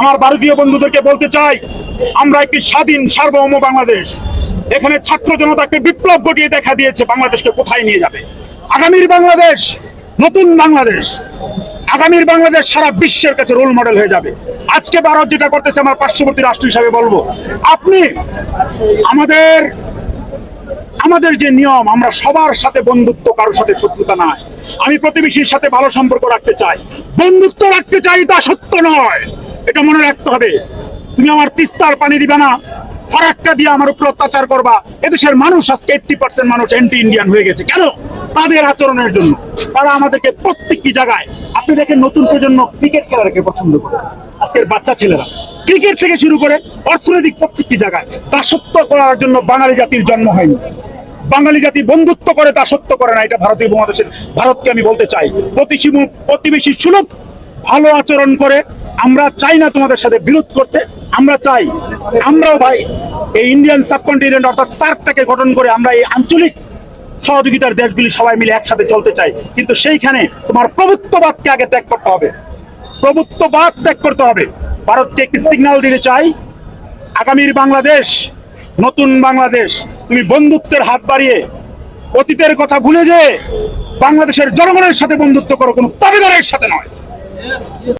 আমার ভারতীয় বন্ধুদেরকে বলতে চাই, আমরা একটি স্বাধীন, সার্বভৌম বাংলাদেশ। এখানে ছাত্র একটি বিপ্লব ঘটিয়ে দেখা দিয়েছে, বাংলাদেশকে কোথায় নিয়ে যাবে? আগামীর বাংলাদেশ নতুন বাংলাদেশ। আগামীর বাংলাদেশ সারা বিশ্বের কাছে রোল মডেল হয়ে যাবে। আজকে ভারত যেটা করতেছে, আমার পার্শ্ববর্তী রাষ্ট্র হিসাবে বলব। আপনি আমাদের আমাদের যে নিয়ম, আমরা সবার সাথে বন্ধুত্ব, কারোর সাথে শত্রুতা নাই। আমি প্রতিবেশীর সাথে ভালো সম্পর্ক রাখতে চাই। বন্ধুত্ব রাখতে চাই তা সত্য নয়। এটা মনে রাখতে হবে। তুমি আমার তিস্তার পানি দিবে না, ফরাক্কা দিয়ে আমার উপর অত্যাচার করবা। এদেশের মানুষ আজকে এইটটি পার্সেন্ট মানুষ অ্যান্টি ইন্ডিয়ান হয়ে গেছে। কেন? তাদের আচরণের জন্য। তারা আমাদেরকে প্রত্যেকটি জায়গায়, আপনি দেখেন নতুন প্রজন্ম ক্রিকেট খেলাকে পছন্দ করে। আজকের বাচ্চা ছেলেরা ক্রিকেট থেকে শুরু করে অর্থনৈতিক প্রত্যেকটি জায়গায় দাসত্ব করার জন্য বাঙালি জাতির জন্ম হয়নি। বাঙালি জাতি বন্ধুত্ব করে তা সত্য করে না, এটা ভারতীয় উপমহাদেশের ভারতকে আমি বলতে চাই প্রতিবেশী সুলভ ভালো আচরণ করে আমরা চাই না তোমাদের সাথে বিরোধ করতে, আমরা চাই, আমরাও ভাই এই ইন্ডিয়ান সাবকন্টিনেন্ট অর্থাৎ সার্কটাকে গঠন করে আমরা এই আঞ্চলিক সহযোগিতার দেশগুলি সবাই মিলে একসাথে চলতে চাই। কিন্তু সেইখানে তোমার প্রভুত্ববাদকে আগে ত্যাগ করতে হবে। প্রভুত্ববাদ ত্যাগ করতে হবে। ভারতকে একটি সিগন্যাল দিতে চাই। আগামীর বাংলাদেশ, নতুন বাংলাদেশ, তুমি বন্ধুত্বের হাত বাড়িয়ে, অতীতের কথা ভুলে যে বাংলাদেশের জনগণের সাথে বন্ধুত্ব করো, কোনো দাবিদারের সাথে নয়।